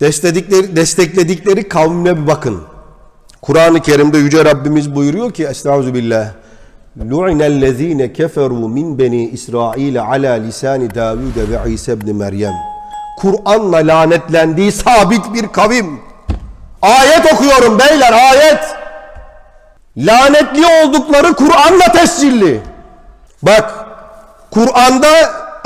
Destekledikleri, destekledikleri kavmine bir bakın. Kur'an-ı Kerim'de Yüce Rabbimiz buyuruyor ki Estağfirullah. Lu'inellezine keferu min beni İsrail ala lisani Davud ve İsa ibn Meryem. Kur'an'la lanetlendiği sabit bir kavim. Ayet okuyorum beyler ayet. Lanetli oldukları Kur'an'la tescilli. Bak Kur'an'da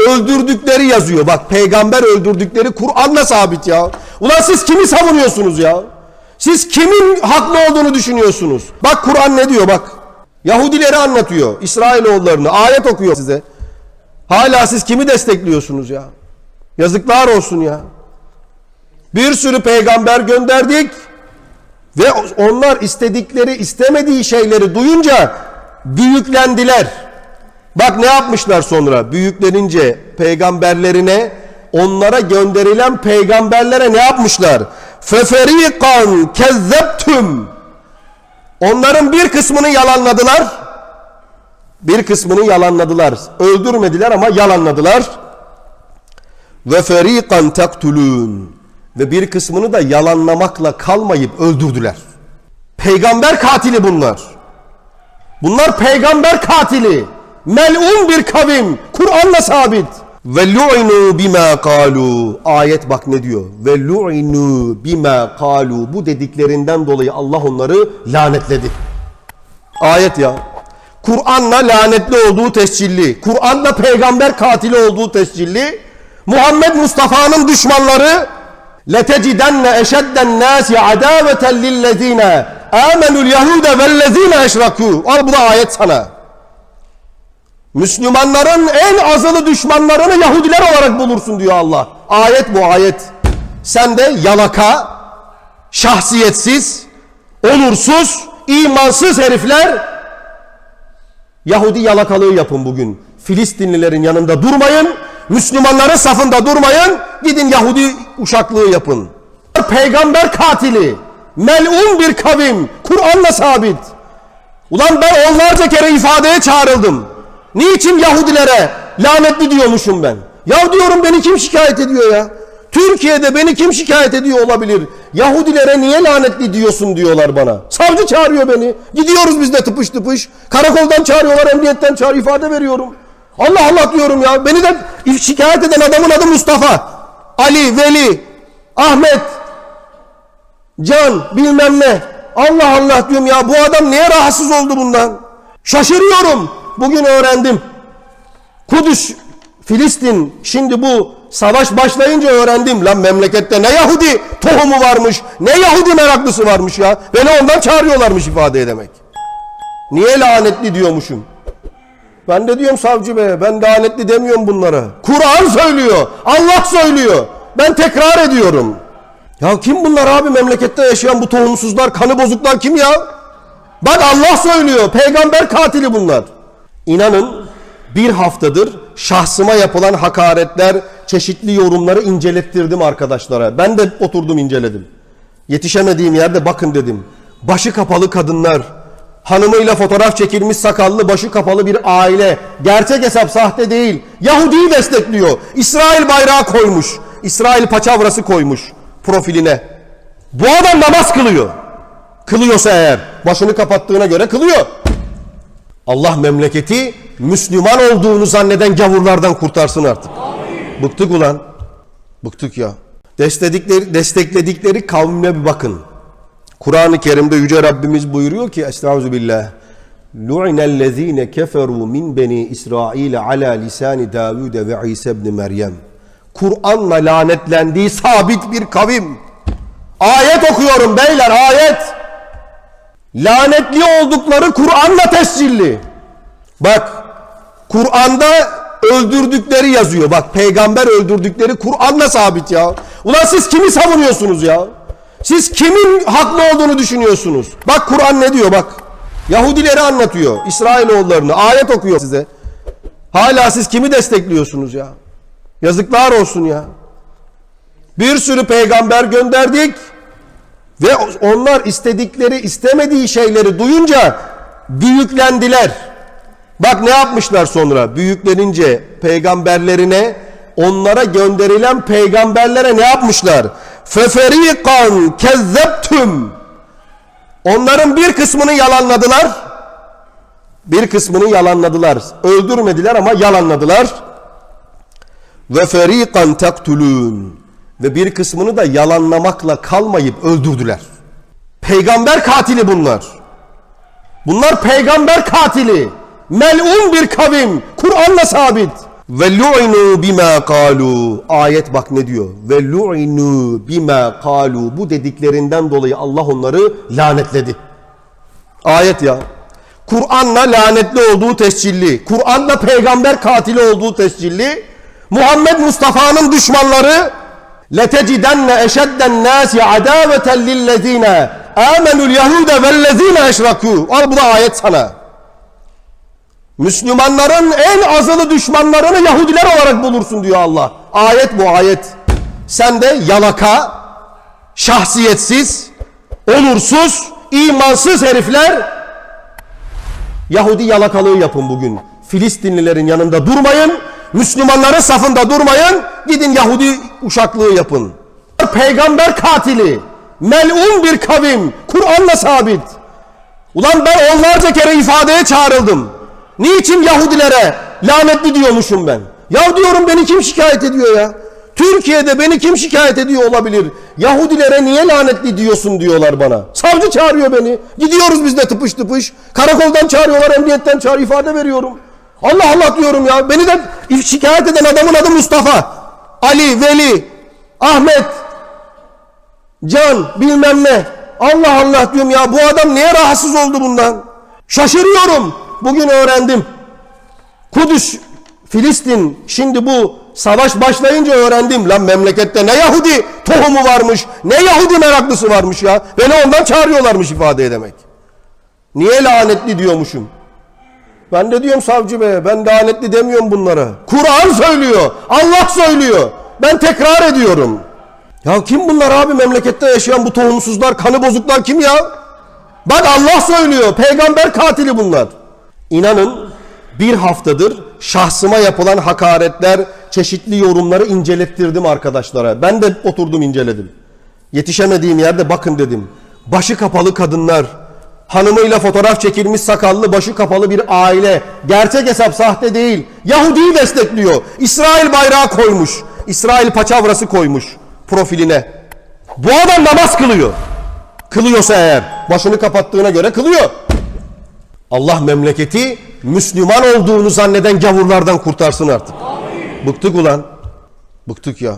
öldürdükleri yazıyor. Bak peygamber öldürdükleri Kur'an'la sabit ya. Ulan siz kimi savunuyorsunuz ya? Siz kimin haklı olduğunu düşünüyorsunuz? Bak Kur'an ne diyor bak. Yahudileri anlatıyor. İsrailoğullarını ayet okuyor size. Hala siz kimi destekliyorsunuz ya? Yazıklar olsun ya. Bir sürü peygamber gönderdik. Ve onlar istedikleri, istemediği şeyleri duyunca büyüklendiler. Bak ne yapmışlar sonra? Büyüklenince peygamberlerine, onlara gönderilen peygamberlere ne yapmışlar? Feferikan kezzeptüm. Onların bir kısmını yalanladılar. Bir kısmını yalanladılar. Öldürmediler ama yalanladılar. Ve ferikan taktulun. Ve bir kısmını da yalanlamakla kalmayıp öldürdüler. Peygamber katili bunlar. Bunlar peygamber katili. Melun bir kavim. Kur'an'la sabit. Ve lu'inu bima kalu. Ayet bak ne diyor. Ve lu'inu bima kalu. Bu dediklerinden dolayı Allah onları lanetledi. Ayet ya. Kur'an'la lanetli olduğu tescilli. Kur'an'la peygamber katili olduğu tescilli. Muhammed Mustafa'nın düşmanları لَتَجِدَنَّ اَشَدَّ النَّاسِ عَدَاوَةً لِلَّذ۪ينَ آمَنُوا الْيَهُودَ وَالَّذ۪ينَ اَشْرَكُوا Al bu da ayet sana. Müslümanların en azılı düşmanlarını Yahudiler olarak bulursun diyor Allah. Ayet bu ayet. Sen de yalaka, şahsiyetsiz, onursuz, imansız herifler Yahudi yalakalığı yapın bugün. Filistinlilerin yanında durmayın. Müslümanların safında durmayın. Gidin Yahudi uşaklığı yapın. Peygamber katili. Melun bir kavim. Kur'an'la sabit. Ulan ben onlarca kere ifadeye çağrıldım. Niçin Yahudilere lanetli diyormuşum ben? Ya diyorum beni kim şikayet ediyor ya? Türkiye'de beni kim şikayet ediyor olabilir? Yahudilere niye lanetli diyorsun diyorlar bana. Savcı çağırıyor beni. Gidiyoruz biz de tıpış tıpış. Karakoldan çağırıyorlar, emniyetten çağırıyor, ifade veriyorum. Allah Allah diyorum ya. Beni de şikayet eden adamın adı Mustafa. Ali, Veli, Ahmet, Can, bilmem ne. Allah Allah diyorum ya bu adam niye rahatsız oldu bundan? Şaşırıyorum. Bugün öğrendim. Kudüs, Filistin şimdi bu savaş başlayınca öğrendim. Lan memlekette ne Yahudi tohumu varmış, ne Yahudi meraklısı varmış ya. Beni ondan çağırıyorlarmış ifade edemek. Niye lanetli diyormuşum? Ben de diyorum savcı bey, ben lanetli demiyorum bunlara. Kur'an söylüyor, Allah söylüyor. Ben tekrar ediyorum. Ya kim bunlar abi memlekette yaşayan bu tohumsuzlar, kanı bozuklar kim ya? Bak Allah söylüyor, peygamber katili bunlar. İnanın bir haftadır şahsıma yapılan hakaretler, çeşitli yorumları incelettirdim arkadaşlara. Ben de oturdum inceledim. Yetişemediğim yerde bakın dedim. Başı kapalı kadınlar, hanımıyla fotoğraf çekilmiş sakallı başı kapalı bir aile. Gerçek hesap sahte değil. Yahudi'yi destekliyor. İsrail bayrağı koymuş. İsrail paçavrası koymuş profiline. Bu adam namaz kılıyor. Kılıyorsa eğer. Başını kapattığına göre kılıyor. Allah memleketi Müslüman olduğunu zanneden gavurlardan kurtarsın artık. Bıktık ulan. Bıktık ya. Destekledikleri, destekledikleri kavmine bir bakın. Kur'an-ı Kerim'de Yüce Rabbimiz buyuruyor ki Estağfirullah. Lu'inellezine keferu min beni İsrail ala lisani Davud ve İsa ibn Meryem. Kur'an'la lanetlendiği sabit bir kavim. Ayet okuyorum beyler ayet. Lanetli oldukları Kur'an'la tescilli. Bak Kur'an'da öldürdükleri yazıyor. Bak peygamber öldürdükleri Kur'an'la sabit ya. Ulan siz kimi savunuyorsunuz ya? Siz kimin haklı olduğunu düşünüyorsunuz? Bak Kur'an ne diyor bak. Yahudileri anlatıyor. İsrailoğullarını. Ayet okuyor size. Hala siz kimi destekliyorsunuz ya? Yazıklar olsun ya. Bir sürü peygamber gönderdik. Ve onlar istedikleri, istemediği şeyleri duyunca büyüklendiler. Bak ne yapmışlar sonra? Büyüklenince peygamberlerine, onlara gönderilen peygamberlere ne yapmışlar? Feferikan kezzeptüm. Onların bir kısmını yalanladılar. Bir kısmını yalanladılar. Öldürmediler ama yalanladılar. Ve ferikan taktulun. Ve bir kısmını da yalanlamakla kalmayıp öldürdüler. Peygamber katili bunlar. Bunlar peygamber katili. Mel'un bir kavim. Kur'an'la sabit. Ve lu'inu bima kalu. Ayet bak ne diyor. Ve lu'inu bima kalu. Bu dediklerinden dolayı Allah onları lanetledi. Ayet ya. Kur'an'la lanetli olduğu tescilli. Kur'an'la peygamber katili olduğu tescilli. Muhammed Mustafa'nın düşmanları لَتَجِدَنَّ اَشَدَّ النَّاسِ عَدَاوَةً لِلَّذ۪ينَ آمَنُوا الْيَهُودَ وَالَّذ۪ينَ اَشْرَكُوا Al bu da ayet sana. Müslümanların en azılı düşmanlarını Yahudiler olarak bulursun diyor Allah. Ayet bu ayet. Sen de yalaka, şahsiyetsiz, onursuz, imansız herifler Yahudi yalakalığı yapın bugün. Filistinlilerin yanında durmayın. Müslümanların safında durmayın. Gidin Yahudi uşaklığı yapın. Peygamber katili. Mel'un bir kavim. Kur'an'la sabit. Ulan ben onlarca kere ifadeye çağrıldım. Niçin Yahudilere lanetli diyormuşum ben? Ya diyorum beni kim şikayet ediyor ya? Türkiye'de beni kim şikayet ediyor olabilir? Yahudilere niye lanetli diyorsun diyorlar bana. Savcı çağırıyor beni. Gidiyoruz biz de tıpış tıpış. Karakoldan çağırıyorlar, emniyetten çağırıyor, ifade veriyorum. Allah Allah diyorum ya. Beni de şikayet eden adamın adı Mustafa. Ali, Veli, Ahmet, Can, bilmem ne. Allah Allah diyorum ya bu adam niye rahatsız oldu bundan? Şaşırıyorum. Bugün öğrendim. Kudüs, Filistin şimdi bu savaş başlayınca öğrendim. Lan memlekette ne Yahudi tohumu varmış, ne Yahudi meraklısı varmış ya. Beni ondan çağırıyorlarmış ifade edemek. Niye lanetli diyormuşum? Ben de diyorum savcı bey, ben lanetli demiyorum bunlara. Kur'an söylüyor, Allah söylüyor. Ben tekrar ediyorum. Ya kim bunlar abi memlekette yaşayan bu tohumsuzlar, kanı bozuklar kim ya? Bak Allah söylüyor, peygamber katili bunlar. İnanın bir haftadır şahsıma yapılan hakaretler, çeşitli yorumları incelettirdim arkadaşlara. Ben de oturdum inceledim. Yetişemediğim yerde bakın dedim. Başı kapalı kadınlar, hanımıyla fotoğraf çekilmiş sakallı başı kapalı bir aile. Gerçek hesap sahte değil. Yahudi'yi destekliyor. İsrail bayrağı koymuş. İsrail paçavrası koymuş profiline. Bu adam namaz kılıyor. Kılıyorsa eğer. Başını kapattığına göre kılıyor. Allah memleketi Müslüman olduğunu zanneden gavurlardan kurtarsın artık. Bıktık ulan. Bıktık ya.